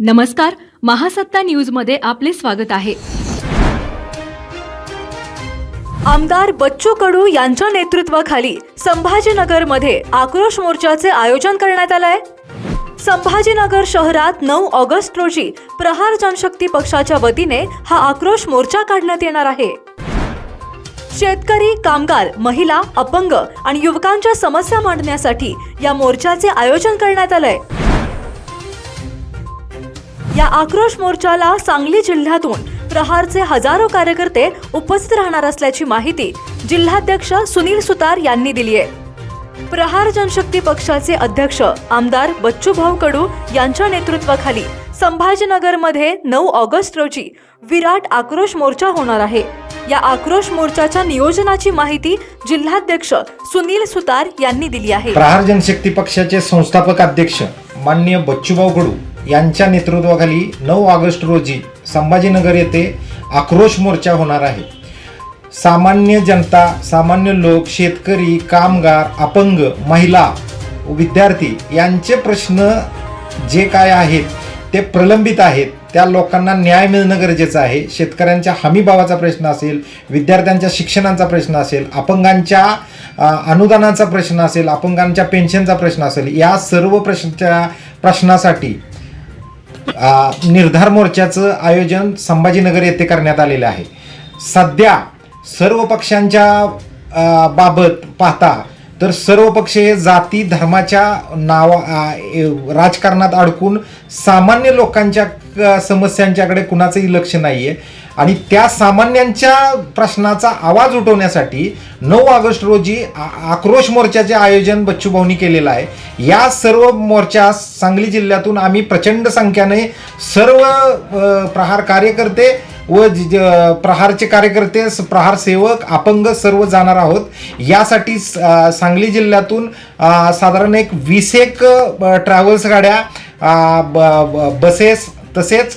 नमस्कार महासत्ता न्यूजमध्ये आपले स्वागत आहे. आमदार बच्चू कडू यांच्या नेतृत्वाखाली संभाजीनगरमध्ये आक्रोश मोर्चाचे आयोजन करण्यात आलंय. संभाजीनगर शहरात नऊ ऑगस्ट रोजी प्रहार जनशक्ती पक्षाच्या वतीने हा आक्रोश मोर्चा काढण्यात येणार आहे. शेतकरी कामगार महिला अपंग आणि युवकांच्या समस्या मांडण्यासाठी या मोर्चाचे आयोजन करण्यात आलंय. या आक्रोश मोर्चाला सांगली जिल्ह्यातून प्रहारचे हजारो कार्यकर्ते उपस्थित राहणार असल्याची माहिती जिल्हाध्यक्ष सुनील सुतार यांनी दिली आहे. प्रहार जनशक्ती पक्षाचे अध्यक्ष आमदार बच्चूभाऊ कडू यांच्या नेतृत्वाखाली संभाजीनगरमध्ये नऊ ऑगस्ट रोजी विराट आक्रोश मोर्चा होणार आहे. या आक्रोश मोर्चाच्या नियोजनाची माहिती जिल्हाध्यक्ष सुनील सुतार यांनी दिली आहे. प्रहार जनशक्ती पक्षाचे संस्थापक अध्यक्ष माननीय बच्चूभाऊ कडू यांच्या नेतृत्वाखाली नऊ ऑगस्ट रोजी संभाजीनगर येथे आक्रोश मोर्चा होणार आहे. सामान्य जनता सामान्य लोक शेतकरी कामगार अपंग महिला विद्यार्थी यांचे प्रश्न जे काय आहेत ते प्रलंबित आहेत. त्या लोकांना न्याय मिळणं गरजेचं आहे. शेतकऱ्यांच्या हमीभावाचा प्रश्न असेल विद्यार्थ्यांच्या शिक्षणाचा प्रश्न असेल अपंगांच्या अनुदानाचा प्रश्न असेल अपंगांच्या पेन्शनचा प्रश्न असेल या सर्व प्रश्नच्या प्रश्नासाठी निर्धार मोर्चाचं आयोजन संभाजीनगर येथे करण्यात आलेलं आहे. सध्या सर्व पक्षांच्या बाबत पाहता तर सर्व पक्ष हे जाती धर्माच्या नावा राजकारणात अडकून सामान्य लोकांच्या समस्यांच्याकडे कुणाचंही लक्ष नाही आहे आणि त्या सामान्यांच्या प्रश्नाचा आवाज उठवण्यासाठी नऊ ऑगस्ट रोजी आ- आक्रोश मोर्चाचे आयोजन बच्चूभाऊनी केलेलं आहे. या सर्व मोर्चा सांगली जिल्ह्यातून आम्ही प्रचंड संख्याने सर्व प्रहार कार्यकर्ते व ज- प्रहारचे कार्यकर्ते स- प्रहार सेवक अपंग सर्व जाणार आहोत. यासाठी सांगली जिल्ह्यातून साधारण एक वीस एक ट्रॅव्हल्स गाड्या ब- ब- बसेस तसेच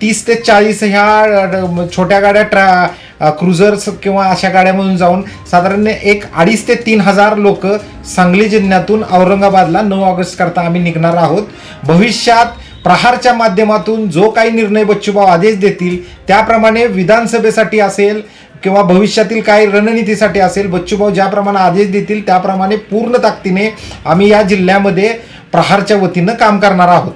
तीस ते चाळीस ह्या छोट्या गाड्या ट्रॅ क्रुझर्स किंवा अशा गाड्यामधून जाऊन साधारण एक अडीच ते तीन हजार लोक सांगली जिल्ह्यातून औरंगाबादला नऊ ऑगस्ट करता आम्ही निघणार आहोत. भविष्यात प्रहारच्या माध्यमातून जो काही निर्णय बच्चूभाऊ आदेश देतील त्याप्रमाणे विधानसभेसाठी असेल किंवा भविष्यातील काही रणनीतीसाठी असेल बच्चूभाऊ ज्याप्रमाणे आदेश देतील त्याप्रमाणे पूर्ण ताकदीने आम्ही या जिल्ह्यामध्ये प्रहारच्या वतीनं काम करणार आहोत.